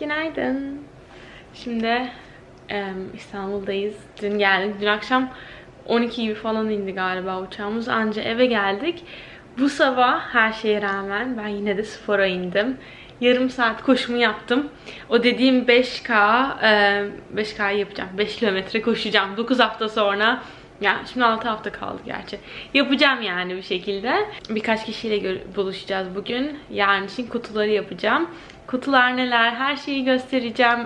Günaydın. Şimdi em, İstanbul'dayız. Dün geldik. Dün akşam 12 gibi falan indi galiba uçağımız. Anca eve geldik. Bu sabah her şeye rağmen ben yine de spora indim. Yarım saat koşumu yaptım. O dediğim 5K, e, 5K yapacağım. 5 kilometre koşacağım. 9 hafta sonra ya şimdi 6 hafta kaldı gerçi. Yapacağım yani bir şekilde. Birkaç kişiyle buluşacağız bugün. Yarın için kutuları yapacağım. Kutular neler her şeyi göstereceğim.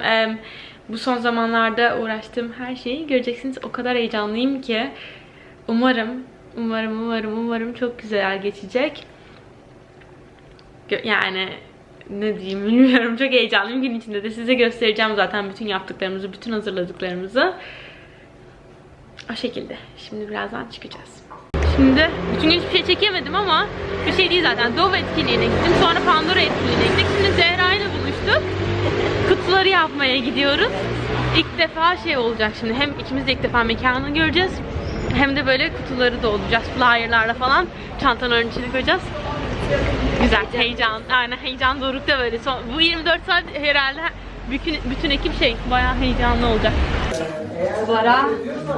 Bu son zamanlarda uğraştığım her şeyi göreceksiniz. O kadar heyecanlıyım ki. Umarım, umarım, umarım, umarım çok güzel geçecek. Yani ne diyeyim bilmiyorum. Çok heyecanlıyım. Gün içinde de size göstereceğim zaten bütün yaptıklarımızı, bütün hazırladıklarımızı. O şekilde. Şimdi birazdan çıkacağız. Şimdi bütün gün hiçbir şey çekemedim ama bir şey değil zaten. Dove etkinliğine gittim. Sonra Pandora etkinliğine gittik. Şimdi buluştuk. Kutuları yapmaya gidiyoruz. İlk defa şey olacak şimdi. Hem ikimiz de ilk defa mekanı göreceğiz. Hem de böyle kutuları dolduracağız. Flyer'larla falan çantaların içine koyacağız. Güzel, heyecan. Aynen heyecan dorukta böyle. Son, bu 24 saat herhalde bütün, bütün ekip şey bayağı heyecanlı olacak. Kutulara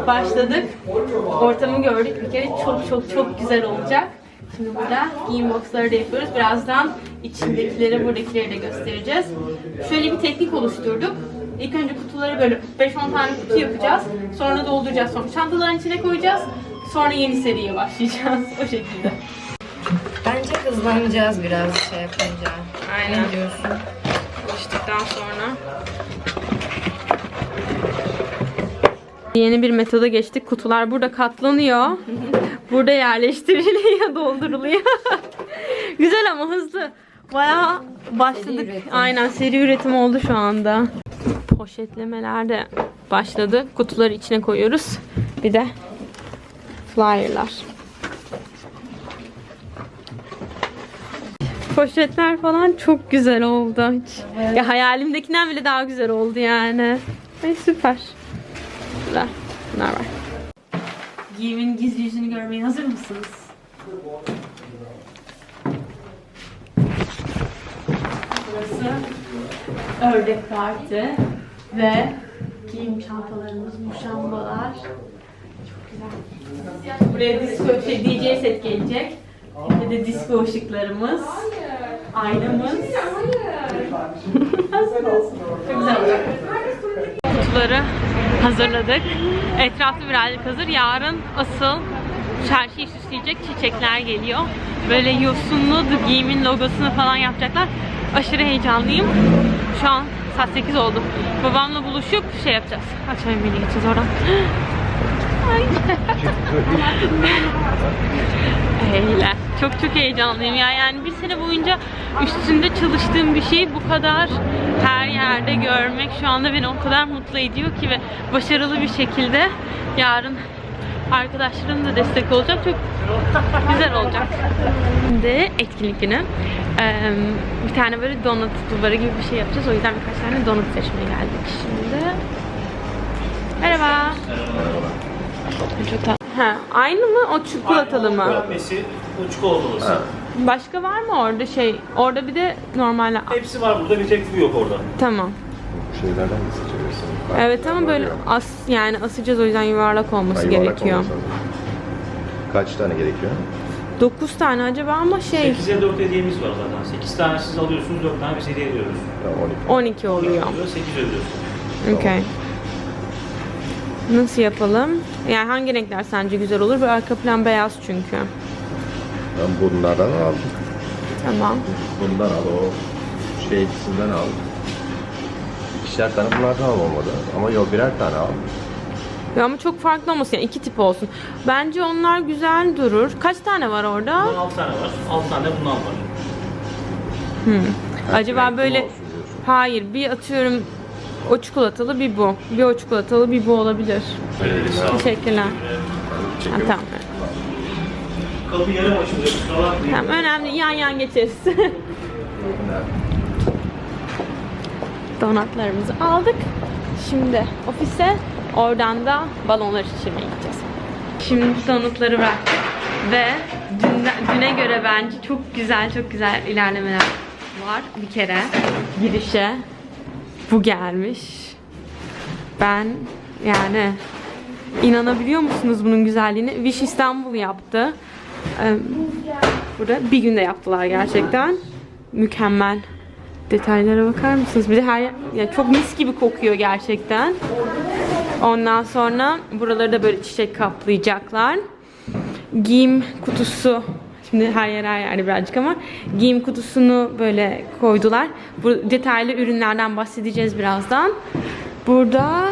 başladık. Ortamı gördük bir kere. Çok çok çok güzel olacak. Şimdi burada giyim boxları da yapıyoruz. Birazdan içindekileri, buradakileri de göstereceğiz. Şöyle bir teknik oluşturduk. İlk önce kutuları böyle 5-10 tane kutu yapacağız. Sonra dolduracağız. Sonra çantaların içine koyacağız. Sonra yeni seriye başlayacağız. O şekilde. Bence hızlanacağız biraz şey yapınca. Aynen. Ne diyorsun? Alıştıktan sonra. Yeni bir metoda geçtik. Kutular burada katlanıyor. burada yerleştiriliyor, dolduruluyor. Güzel ama hızlı. Bayağı başladık. üretim. Aynen seri üretim oldu şu anda. Poşetlemeler de başladı. Kutuları içine koyuyoruz. Bir de flyer'lar. Poşetler falan çok güzel oldu. Hiç. Ya hayalimdekinden bile daha güzel oldu yani. Ay süper. Güzel. Bunlar var. Giyimin gizli yüzünü görmeye hazır mısınız? Burası ördek parti ve giyim çantalarımız, muşambalar. Çok güzel. Buraya disco, şey, DJ set gelecek. Bir de disco ışıklarımız. Aynamız. Çok güzel olacak. Kutuları hazırladık. Etrafı birazcık hazır. Yarın asıl çarşıyı süsleyecek çiçekler geliyor. Böyle yosunlu The giyimin logosunu falan yapacaklar. Aşırı heyecanlıyım. Şu an saat 8 oldu. Babamla buluşup şey yapacağız. Akşam yemeğine gideceğiz oradan. Öyle. Çok çok heyecanlıyım ya. Yani bir sene boyunca üstünde çalıştığım bir şeyi bu kadar her yerde görmek şu anda beni o kadar mutlu ediyor ki ve başarılı bir şekilde yarın arkadaşlarım da destek olacak. Çok güzel olacak. Şimdi etkinlik günü. Ee, bir tane böyle donut duvarı gibi bir şey yapacağız. O yüzden birkaç tane donut seçmeye geldik şimdi. Merhaba. Çok tatlı. Ha, aynı mı? O çikolatalı mı? Öpmesi, o çikolatalısı. Başka var mı orada şey? Orada bir de normal. Hepsi var burada bir tek bu yok orada. Tamam. şeylerden de seçebilirsin. Evet ama böyle as yani asacağız o yüzden yuvarlak olması Ha, yuvarlak gerekiyor. olması lazım. Kaç tane gerekiyor? 9 tane acaba ama şey 8'e 4 hediyemiz var zaten. 8 tane siz alıyorsunuz, 4 tane biz hediye ediyoruz. Ya 12. 12 oluyor. 8 ödüyorsunuz. Okay. Nasıl yapalım? Yani hangi renkler sence güzel olur? Bu arka plan beyaz çünkü. Ben bunlardan al. Tamam. Bundan al. O şey ikisinden al. İkişer tane bunlardan al olmadı. Ama yok birer tane al. Ya ama çok farklı olmasın yani iki tip olsun. Bence onlar güzel durur. Kaç tane var orada? Bundan 6 tane var. 6 tane bundan var. Acaba renkli böyle olsun diyorsun. hayır bir atıyorum o çikolatalı bir bu. Bir o çikolatalı bir bu olabilir. Böyle sağ. Teşekkürler. Ha, Çekiyorum. tamam. Kapı yarım açılıyor. Kusura bakmayın. Tamam önemli yan yan geçeriz. Donatlarımızı aldık. Şimdi ofise oradan da balonlar şişirmeye gideceğiz. Şimdi donutları bıraktık ve dünden- düne göre bence çok güzel çok güzel ilerlemeler var bir kere girişe. bu gelmiş. Ben yani inanabiliyor musunuz bunun güzelliğine? Wish İstanbul yaptı. Burada bir günde yaptılar gerçekten. Mükemmel. Detaylara bakar mısınız? Bir de her ya çok mis gibi kokuyor gerçekten. Ondan sonra buraları da böyle çiçek kaplayacaklar. Giyim kutusu Şimdi her yer her yerde birazcık ama giyim kutusunu böyle koydular. Bu detaylı ürünlerden bahsedeceğiz birazdan. Burada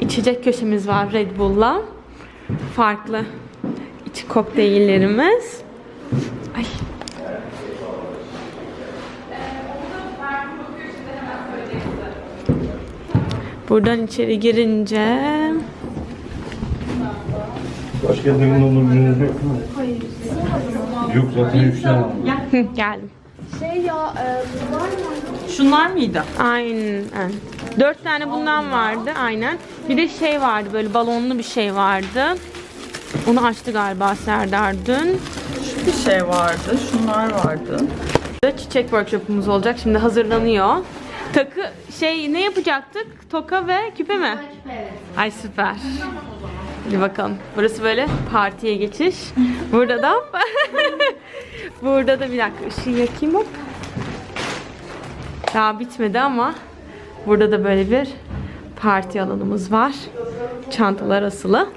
içecek köşemiz var Red Bull'la. Farklı iç kokteyllerimiz. Ay. Buradan içeri girince Başka takım olur gününüz yok mu? Hayır. Yok zaten üç tane var. Hı, geldim. Şunlar mıydı? Aynen. Dört tane bundan vardı aynen. Bir de şey vardı böyle balonlu bir şey vardı. Onu açtı galiba Serdar dün. Bir şey vardı. Şunlar vardı. Çiçek workshopumuz olacak. Şimdi hazırlanıyor. Takı şey ne yapacaktık? Toka ve küpe mi? Ay süper. Hadi bakalım. Burası böyle partiye geçiş. Burada da burada da bir dakika ışığı yakayım hop. Daha bitmedi ama burada da böyle bir parti alanımız var. Çantalar asılı.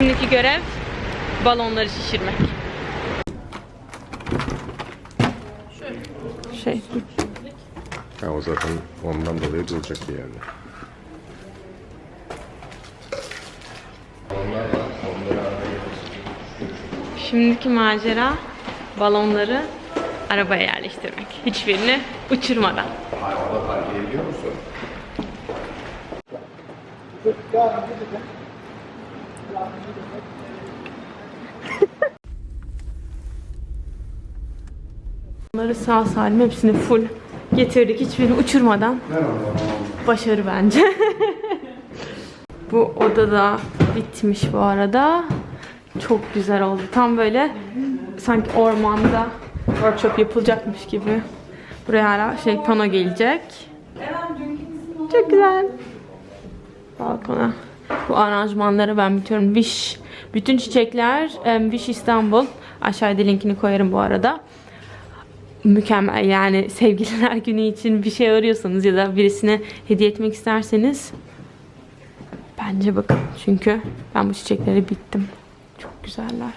Şimdiki görev balonları şişirmek. Şey, Ha, o zaten ondan dolayı duracak bir yerde. Şimdiki macera balonları arabaya yerleştirmek. Hiçbirini uçurmadan. Araba park edebiliyor musun? Bunları sağ salim hepsini full getirdik. Hiçbirini uçurmadan. Başarı bence. bu oda da bitmiş bu arada. Çok güzel oldu. Tam böyle sanki ormanda workshop yapılacakmış gibi. Buraya hala şey pano gelecek. Çok güzel. Balkona. Bu aranjmanları ben bitiyorum. Wish. Bütün çiçekler Wish İstanbul. Aşağıda linkini koyarım bu arada. Mükemmel yani sevgililer günü için bir şey arıyorsanız ya da birisine hediye etmek isterseniz bence bakın. Çünkü ben bu çiçekleri bittim. Çok güzeller.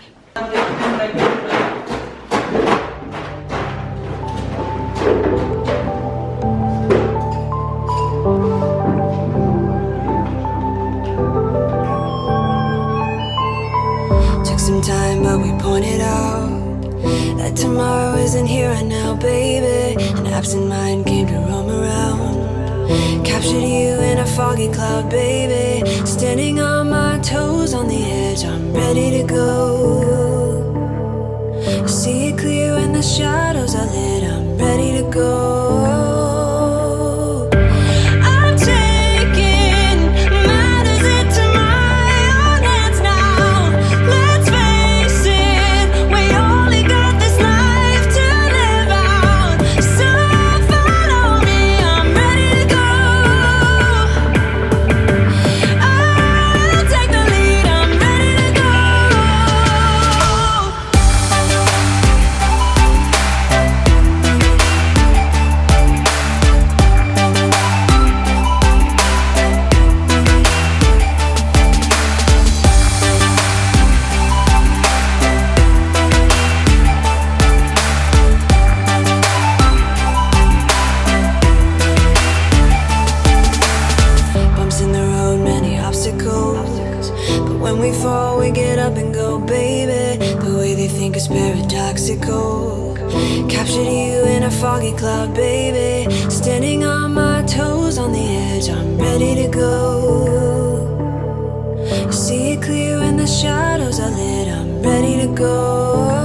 Tomorrow isn't here right now, baby. An absent mind came to roam around. Captured you in a foggy cloud, baby. Standing on my toes on the edge, I'm ready to go. I see it clear when the shadows are lit, I'm ready to go. When we get up and go, baby. The way they think is paradoxical. Captured you in a foggy cloud, baby. Standing on my toes on the edge, I'm ready to go. See it clear when the shadows are lit, I'm ready to go.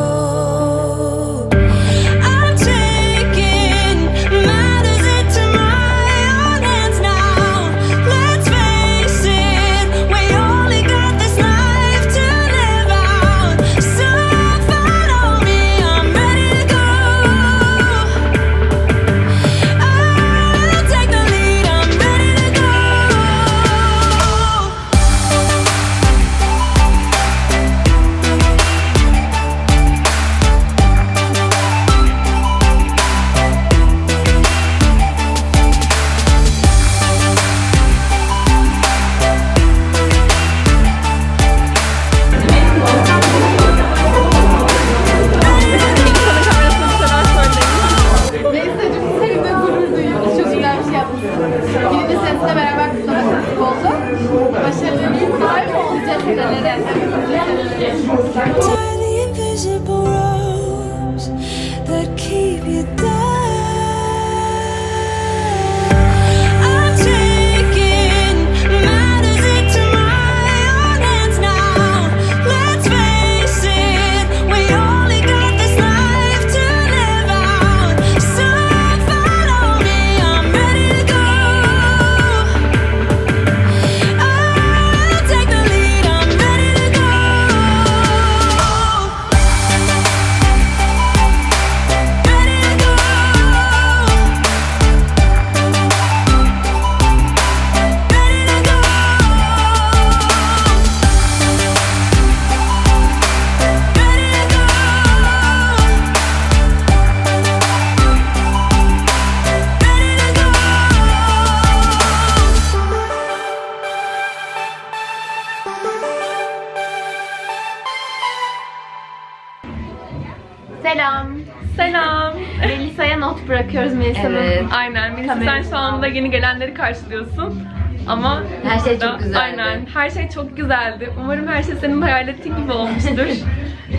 Bırakıyoruz Melisa'nın. Evet. Aynen. Melisa sen şu anda yeni gelenleri karşılıyorsun. Ama Her şey çok burada- güzeldi. Aynen. Her şey çok güzeldi. Umarım her şey senin hayal ettiğin gibi olmuştur.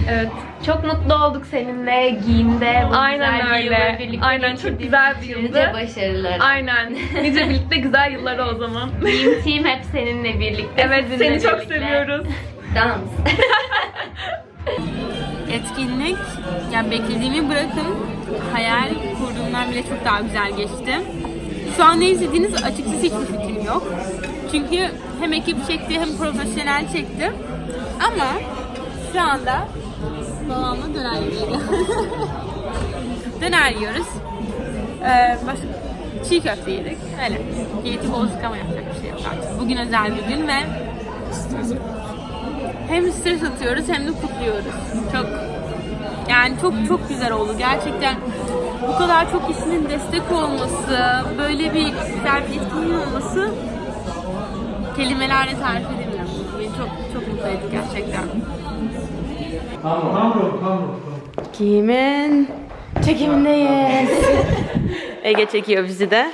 evet. Çok mutlu olduk seninle giyimde. Bu Aynen güzel öyle. birlikte Aynen, çok güzel bir yıldı. Nice başarılar. Aynen. Nice birlikte güzel yılları o zaman. Giyim team hep seninle birlikte. evet seni çok birlikte. seviyoruz. Dans. etkinlik yani beklediğimi bırakın hayal kurduğumdan bile çok daha güzel geçti. Şu an ne izlediğiniz açıkçası hiçbir fikrim yok. Çünkü hem ekip çekti hem profesyonel çekti. Ama şu anda babamla döner yiyelim. döner yiyoruz. Ee, başka çiğ köfte yedik. Öyle. Diyeti bozduk ama yapacak bir şey yok artık. Bugün özel bir gün ve hem stres atıyoruz hem de kutluyoruz. Çok yani çok çok güzel oldu gerçekten. Bu kadar çok kişinin destek olması, böyle bir güzel bir etkinliğin olması kelimelerle tarif edemiyorum. Beni çok çok mutlu etti gerçekten. Giyimin çekimindeyiz. Ege çekiyor bizi de.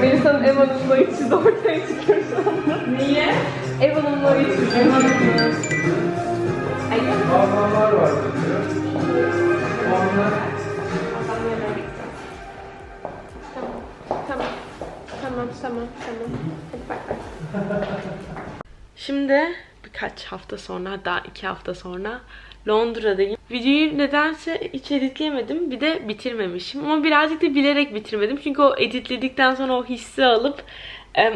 Melisa'nın ev hanımlığı içi de ortaya çıkıyor şu anda. Niye? Ev hanımlığı içi. Ev hanımlığı. Tamam. Tamam, tamam, tamam. Hadi bay bay. Şimdi birkaç hafta sonra, hatta iki hafta sonra Londra'dayım. Videoyu nedense hiç editleyemedim. Bir de bitirmemişim. Ama birazcık da bilerek bitirmedim. Çünkü o editledikten sonra o hissi alıp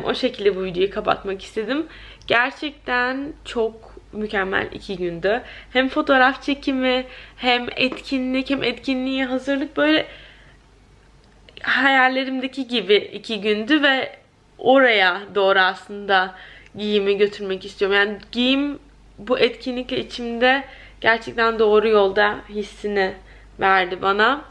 o şekilde bu videoyu kapatmak istedim. Gerçekten çok mükemmel iki gündü. Hem fotoğraf çekimi, hem etkinlik, hem etkinliğe hazırlık böyle hayallerimdeki gibi iki gündü ve oraya doğru aslında giyimi götürmek istiyorum. Yani giyim bu etkinlikle içimde gerçekten doğru yolda hissini verdi bana.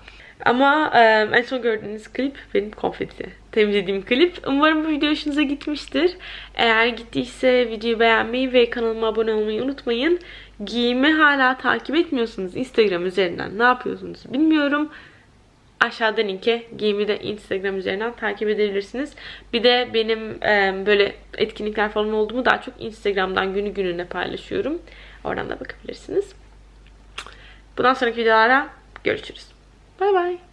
Ama e, en son gördüğünüz klip benim konfeti temizlediğim klip. Umarım bu video hoşunuza gitmiştir. Eğer gittiyse videoyu beğenmeyi ve kanalıma abone olmayı unutmayın. Giyimi hala takip etmiyorsunuz Instagram üzerinden. Ne yapıyorsunuz bilmiyorum. Aşağıda linke giyimi de Instagram üzerinden takip edebilirsiniz. Bir de benim e, böyle etkinlikler falan oldu mu daha çok Instagram'dan günü gününe paylaşıyorum. Oradan da bakabilirsiniz. Bundan sonraki videolara görüşürüz. Bay bay.